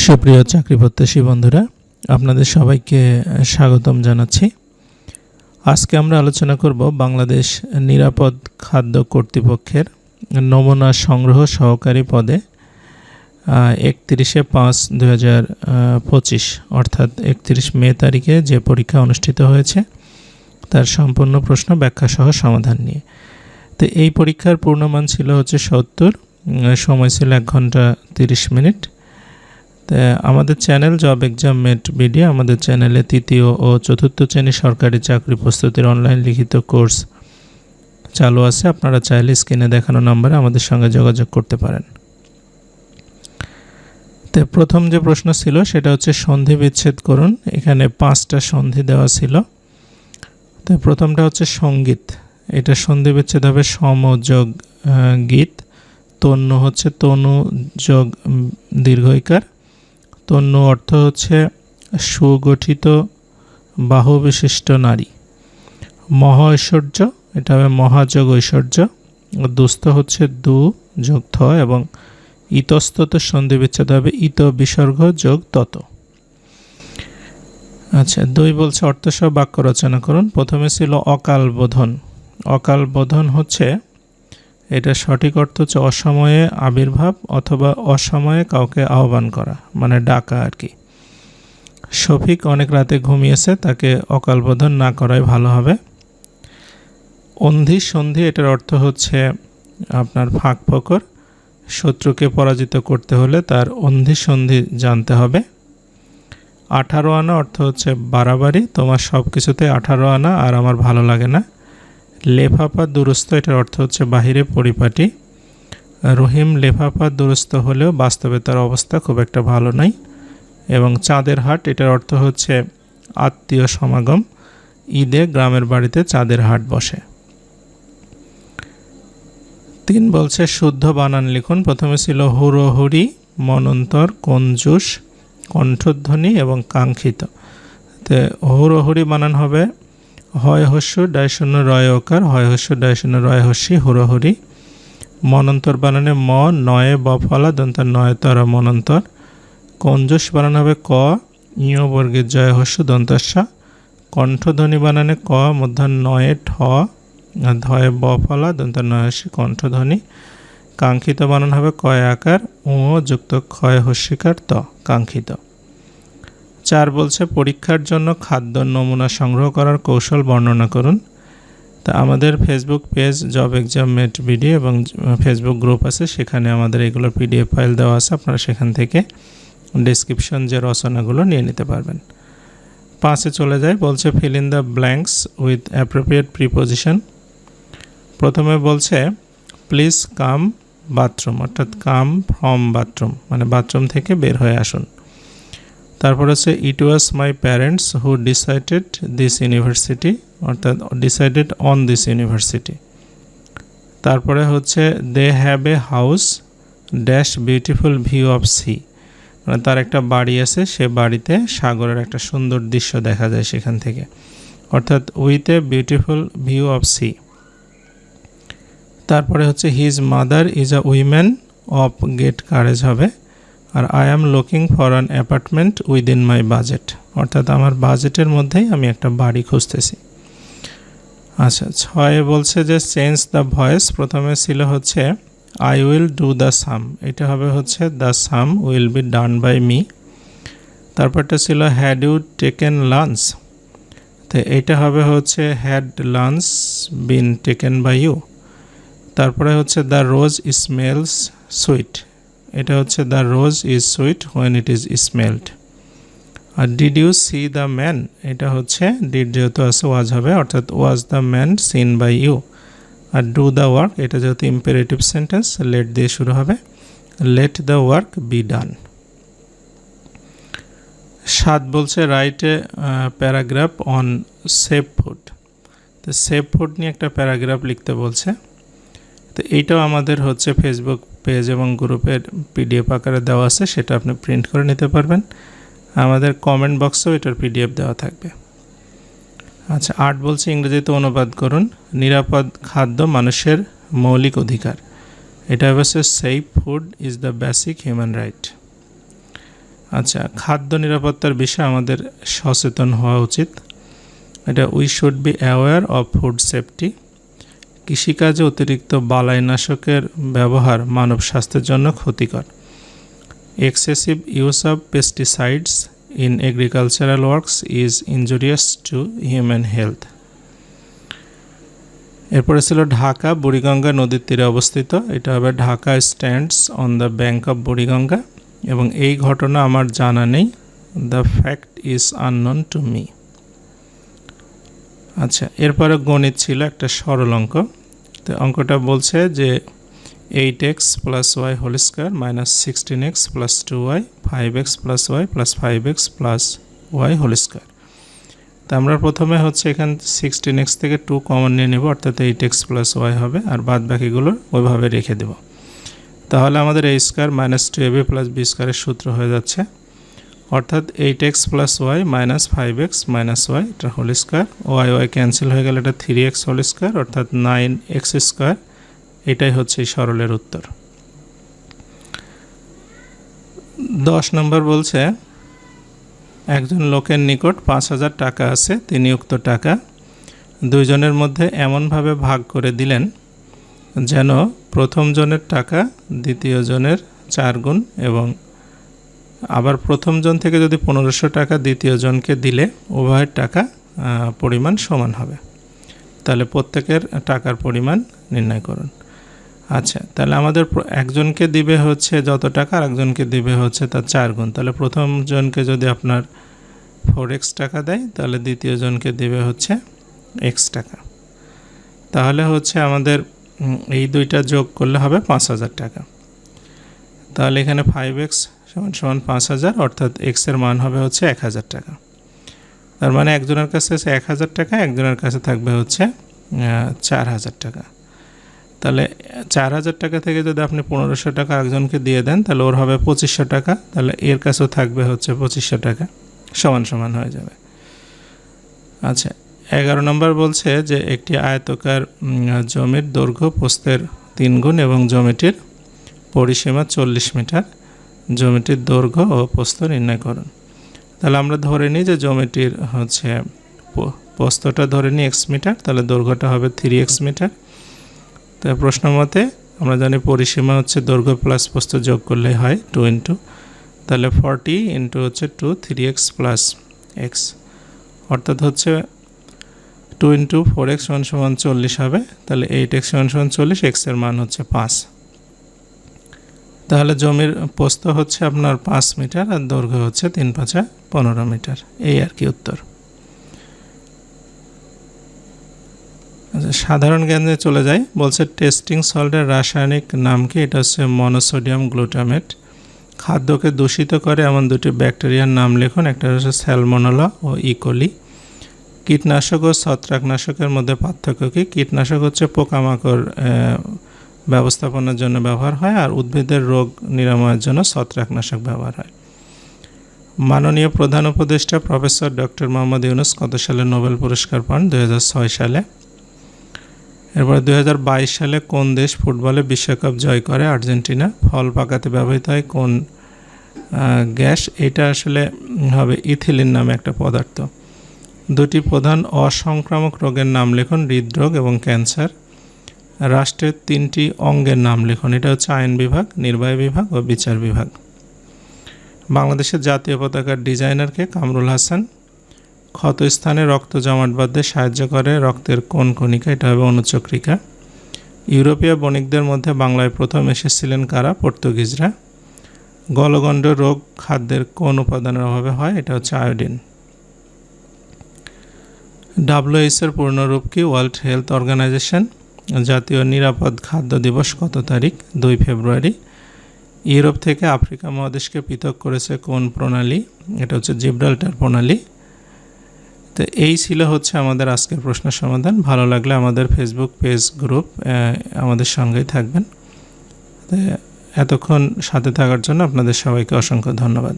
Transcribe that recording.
সুপ্রিয় চাকরি প্রত্যাশী বন্ধুরা, আপনাদের সবাইকে স্বাগতম জানাচ্ছি। আজকে আমরা আলোচনা করব বাংলাদেশ নিরাপদ খাদ্য কর্তৃপক্ষের নমুনা সংগ্রহ সহকারী পদে একত্রিশে পাঁচ দু হাজার পঁচিশ, অর্থাৎ একত্রিশ মে তারিখে যে পরীক্ষা অনুষ্ঠিত হয়েছে, তার সম্পূর্ণ প্রশ্ন ব্যাখ্যা সহ সমাধান নিয়ে। তো এই পরীক্ষার পূর্ণমান ছিল হচ্ছে সত্তর সময় ছিল এক ঘণ্টা তিরিশ মিনিট। আমাদের channel job exam mate BD আমাদের চ্যানেলে তৃতীয় ও চতুর্থ শ্রেণি সরকারি চাকরি প্রস্তুতির অনলাইন লিখিত কোর্স চালু আছে। আপনারা চাইলে স্ক্রিনে দেখানো নম্বরে আমাদের সঙ্গে যোগাযোগ করতে পারেন। তো প্রথম যে প্রশ্ন ছিল সেটা হচ্ছে সন্ধি বিচ্ছেদ করুন। এখানে পাঁচটা সন্ধি দেওয়া ছিল। তো প্রথমটা হচ্ছে সংগীত। এটা সন্ধি বিচ্ছেদ হবে সমযোগ গীত। তন্য হচ্ছে তনু যোগ দীর্ঘইকার। তন্য অর্থ হচ্ছে সুগঠিত বাহু বিশিষ্ট নারী। মহ ঐশ্বর্য এটা হবে মহাযোগ ঐশ্বর্য দুস্থ হচ্ছে দু যোগ থ এবং ইতস্তত সন্ধি বিচ্ছেদ হবে ইত বিসর্গ যোগ তত। আচ্ছা দুই বলছে অর্থসহ বাক্য রচনা করুন। প্রথমে ছিল অকাল বোধন অকাল বোধন হচ্ছে এটা সঠিক অর্থ হচ্ছে অসময়ে আবির্ভাব অথবা অসময়ে কাউকে আহ্বান করা মানে ডাকা আর কি। শফিক অনেক রাতে ঘুমিয়েছে, তাকে অকালবোধন না করাই ভালো হবে। অন্ধি সন্ধি এটার অর্থ হচ্ছে আপনার ফাঁক ফকর, শত্রুকে পরাজিত করতে হলে তার অন্ধি সন্ধি জানতে হবে। আঠারো আনা অর্থ হচ্ছে বাড়াবাড়ি, তোমার সব কিছুতে আঠারো আনা আর আমার ভালো লাগে না। লেফাফা দুরস্ত এটার অর্থ হচ্ছে বাহিরে পরিপাটি। রহিম লেফাফা দুরস্ত হলেও বাস্তবে তার অবস্থা খুব একটা ভালো নাই। এবং চাঁদের হাট, এটার অর্থ হচ্ছে আত্মীয় সমাগম। ঈদে গ্রামের বাড়িতে চাঁদের হাট বসে। তিন বলছে, শুদ্ধ বানান লিখুন। প্রথমে ছিল হুড়োহুড়ি মনন্তর, কঞ্জুস, কণ্ঠধ্বনি এবং কাঙ্ক্ষিত। তো হুড়োহুড়ি বানান হবে হয় হস্য ডায় শূন্য রয় ওকার, হয় হস্য ডায় শূন্য রয় হস্যি হুড়োহুড়ি মনন্তর বানানে ম, নয়ে বফলা দন্তার নয়তর মনন্তর। কঞ্জস বানানো হবে ক, ইয় বর্গের জয় হস্য দন্তাস্যা কণ্ঠধ্বনি বানানে ক, মধ্যাহ্ন নয়ে ঠ, ধয়ে বফলা দন্তার নয়সী কণ্ঠধ্বনি কাঙ্ক্ষিত বানান হবে কয় আকার ও যুক্ত ক্ষয় হস্যিকার ত, কাঙ্ক্ষিত। চার বলছে, পরীক্ষার জন্য খাদ্য নমুনা সংগ্রহ করার কৌশল বর্ণনা করুন। তা আমাদের Facebook page job exam mate BD এবং ফেসবুক গ্রুপ আছে, সেখানে আমাদের এগুলো পিডিএফ ফাইল দেওয়া আছে, আপনারা সেখান থেকে ডিসক্রিপশন যে রচনাগুলো নিয়ে নিতে পারবেন। পাঁচে চলে যায় বলছে fill in the blanks with appropriate preposition প্রথমে বলছে প্লিজ কাম বাথরুম অর্থাৎ কাম ফ্রম বাথরুম মানে বাথরুম থেকে বের হয়ে আসুন। তারপর হচ্ছে it was my parents who decided this university অর্থাৎ ডিসাইডেড অন দিস ইউনিভার্সিটি তারপরে হচ্ছে they have a house dash beautiful view of sea মানে তার একটা বাড়ি আছে, সে বাড়িতে সাগরের একটা সুন্দর দৃশ্য দেখা যায় সেখান থেকে। অর্থাৎ with a beautiful view of sea তারপরে হচ্ছে his mother is a women of great courage হবে। আর I am looking for an apartment within my budget অর্থাৎ আমার বাজেটের মধ্যেই আমি একটা বাড়ি খুঁজতেছি। আচ্ছা ছয় বলছে যে চেঞ্জ দ্য ভয়েস প্রথমে ছিল হচ্ছে I will do the sum এটা হবে হচ্ছে the sum will be done by me তারপরটা ছিল হ্যাড ইউ টেকেন লাঞ্চ তো এটা হবে হচ্ছে had lunch been taken by you তারপরে হচ্ছে দ্য রোজ স্মেলস সুইট এটা হচ্ছে the rose is sweet when it is smelled R did you see the man এটা হচ্ছে ডিড যেহেতু আছে ওয়াজ হবে, অর্থাৎ was the man seen by you R do the work এটা যেহেতু ইম্পেরেটিভ সেন্টেন্স লেট দিয়ে শুরু হবে। Let the work be done সাত বলছে write paragraph on safe food তো সেফ ফুড নিয়ে একটা প্যারাগ্রাফ লিখতে বলছে। তো এইটাও আমাদের হচ্ছে ফেসবুক পেজ এবং গ্রুপের পিডিএফ আকারে দেওয়া আছে, সেটা আপনি প্রিন্ট করে নিতে পারবেন। আমাদের কমেন্ট বক্সেও এটার পিডিএফ দেওয়া থাকবে। আচ্ছা আট বলছে ইংরেজিতে অনুবাদ করুন। নিরাপদ খাদ্য মানুষের মৌলিক অধিকার। এটা অবশ্য safe food is the basic human right আচ্ছা খাদ্য নিরাপত্তার বিষয়ে আমাদের সচেতন হওয়া উচিত। এটা we should be aware of food safety কৃষিকাজে অতিরিক্ত বালাইনাশকের ব্যবহার মানব স্বাস্থ্যের জন্য ক্ষতিকর। Excessive use of pesticides in agricultural works is injurious to human health এরপরে ছিল ঢাকা বুড়িগঙ্গা নদীর তীরে অবস্থিত। এটা হবে Dhaka stands on the bank of Buriganga. এবং এই ঘটনা আমার জানা নেই। The fact is unknown to me আচ্ছা এরপরে গণিত ছিল একটা সরল অঙ্ক। তো অঙ্কটা বলছে যে eight x plus y whole square minus sixteen x plus two y five x plus y plus five x plus y whole square তা আমরা প্রথমে হচ্ছে এখান সিক্সটিন এক্স থেকে টু কমন নিয়ে নেব, অর্থাৎ এইট এক্স প্লাস ওয়াই হবে, আর বাদ বাকিগুলো ওইভাবে রেখে দেব। তাহলে আমাদের এই square minus two AB plus B স্কোয়ারের সূত্র হয়ে যাচ্ছে। অর্থাৎ eight x plus y minus five x minus y, এটা whole square. Y y cancel হয়ে গেলে এটা থ্রি এক্স হোল স্কোয়ার, অর্থাৎ নাইন এক্স স্কোয়ার। এটাই হচ্ছে সরলের উত্তর। দশ নম্বর বলছে, একজন লোকের নিকট পাঁচ হাজার টাকা আছে, তিনি উক্ত টাকা দুইজনের মধ্যে এমনভাবে ভাগ করে দিলেন যেন প্রথম জনের টাকা দ্বিতীয় জনের চার গুণ এবং আবার প্রথম জন থেকে যদি পনেরোশো টাকা দ্বিতীয় জনকে দিলে উভয়ের টাকা পরিমাণ সমান হবে। তাহলে প্রত্যেকের টাকার পরিমাণ নির্ণয় করুন। আচ্ছা তাহলে আমাদের একজনকে দিবে হচ্ছে যত টাকা আর একজনকে দিবে হচ্ছে তার চার গুণ। তাহলে প্রথম জনকে যদি আপনার ফোর এক্স টাকা দেয়, তাহলে দ্বিতীয় জনকে দিবে হচ্ছে এক্স টাকা। তাহলে হচ্ছে আমাদের এই দুইটা যোগ করলে হবে পাঁচ হাজার টাকা। তাহলে এখানে ফাইভ এক্স সমান সমান পাঁচ হাজার, অর্থাৎ এক্সের মান হবে হচ্ছে এক হাজার টাকা। তার মানে একজনের কাছে আছে এক হাজার টাকা, একজনের কাছে থাকবে হচ্ছে চার হাজার টাকা। তাহলে চার হাজার টাকা থেকে যদি আপনি পনেরোশো টাকা একজনকে দিয়ে দেন, তাহলে ওর হবে পঁচিশশো টাকা, তাহলে এর কাছেও থাকবে হচ্ছে পঁচিশশো টাকা, সমান সমান হয়ে যাবে। আচ্ছা এগারো নম্বর বলছে যে একটি আয়তকার জমির দৈর্ঘ্য পোস্তের তিন গুণ এবং জমিটির পরিসীমা চল্লিশ মিটার। জমিটির দৈর্ঘ্য ও পোস্ত নির্ণয় করুন। তাহলে আমরা ধরে নিই যে জমিটির হচ্ছে প- পোস্তটা ধরে নিই এক্স মিটার, তাহলে দৈর্ঘ্যটা হবে থ্রি এক্স মিটার। তো প্রশ্ন মতে আমরা জানি পরিসীমা হচ্ছে দৈর্ঘ্য প্লাস পোস্ত যোগ করলেই হয় টু ইন্টু তাহলে ফর্টি ইন্টু হচ্ছে two three x plus x অর্থাৎ হচ্ছে টু ইন্টু ফোর এক্স সমান সমান চল্লিশ হবে, তাহলে এইট এক্স সমান সমান চল্লিশ এক্সের মান হচ্ছে পাঁচ। তাহলে জমির পোস্ত হচ্ছে আপনার পাঁচ মিটার আর দৈর্ঘ্য হচ্ছে তিন পাঁচা পনেরো মিটার। এই আর কি উত্তর। আচ্ছা সাধারণ জ্ঞানে চলে যায় বলছে টেস্টিং সল্টের রাসায়নিক নাম কি? এটা হচ্ছে মনোসোডিয়াম গ্লুটামেট খাদ্যকে দূষিত করে এমন দুটি ব্যাকটেরিয়ার নাম লিখুন। একটা হচ্ছে স্যালমোনালা ও ইকোলি কীটনাশক ও ছত্রাকনাশকের মধ্যে পার্থক্য কি? কীটনাশক হচ্ছে পোকামাকড় ব্যবস্থাপনার জন্য ব্যবহার হয় আর উদ্ভিদের রোগ নিরাময়ের জন্য ছত্রাকনাশক ব্যবহার হয়। মাননীয় প্রধান উপদেষ্টা প্রফেসর ডক্টর মোহাম্মদ ইউনুস কত সালে নোবেল পুরস্কার পান? দুই হাজার ছয় সালে। এরপর দুই হাজার বাইশ সালে কোন দেশ ফুটবলে বিশ্বকাপ জয় করে? আর্জেন্টিনা। ফল পাকাতে ব্যবহৃত হয় কোন গ্যাস? এটা আসলে হবে ইথিলিন নামে একটা পদার্থ। দুটি প্রধান অসংক্রামক রোগের নাম লিখুন, হৃদরোগ এবং ক্যান্সার। রাষ্ট্রের তিনটি অঙ্গের নাম লিখুন। এটা হচ্ছে আইন বিভাগ, নির্বাহী বিভাগ ও বিচার বিভাগ। বাংলাদেশের জাতীয় পতাকার ডিজাইনারকে কামরুল হাসান। ক্ষত স্থানে রক্ত জমাট বাঁধতে সাহায্য করে রক্তের কোন কণিকা, এটা হবে অনুচক্রিকা। ইউরোপীয় বণিকদের মধ্যে বাংলায় প্রথম এসেছিলেন কারা? পর্তুগিজরা। গলগণ্ড রোগ খাদ্যের কোন উপাদানের অভাবে হয়? এটা হচ্ছে আয়োডিন। ডাব্লিউএইচ এর পূর্ণরূপ কি? World Health Organization. জাতীয় নিরাপদ খাদ্য দিবস কত তারিখ? দুই ফেব্রুয়ারি। ইউরোপ থেকে আফ্রিকা মহাদেশকে পৃথক করেছে কোন প্রণালী? এটা হচ্ছে জিব্রাল্টার প্রণালী। তো এই ছিল হচ্ছে আমাদের আজকের প্রশ্ন সমাধান। ভালো লাগলে আমাদের ফেসবুক পেজ, গ্রুপ আমাদের সঙ্গেই থাকবেন। এতক্ষণ সাথে থাকার জন্য আপনাদের সবাইকে অসংখ্য ধন্যবাদ।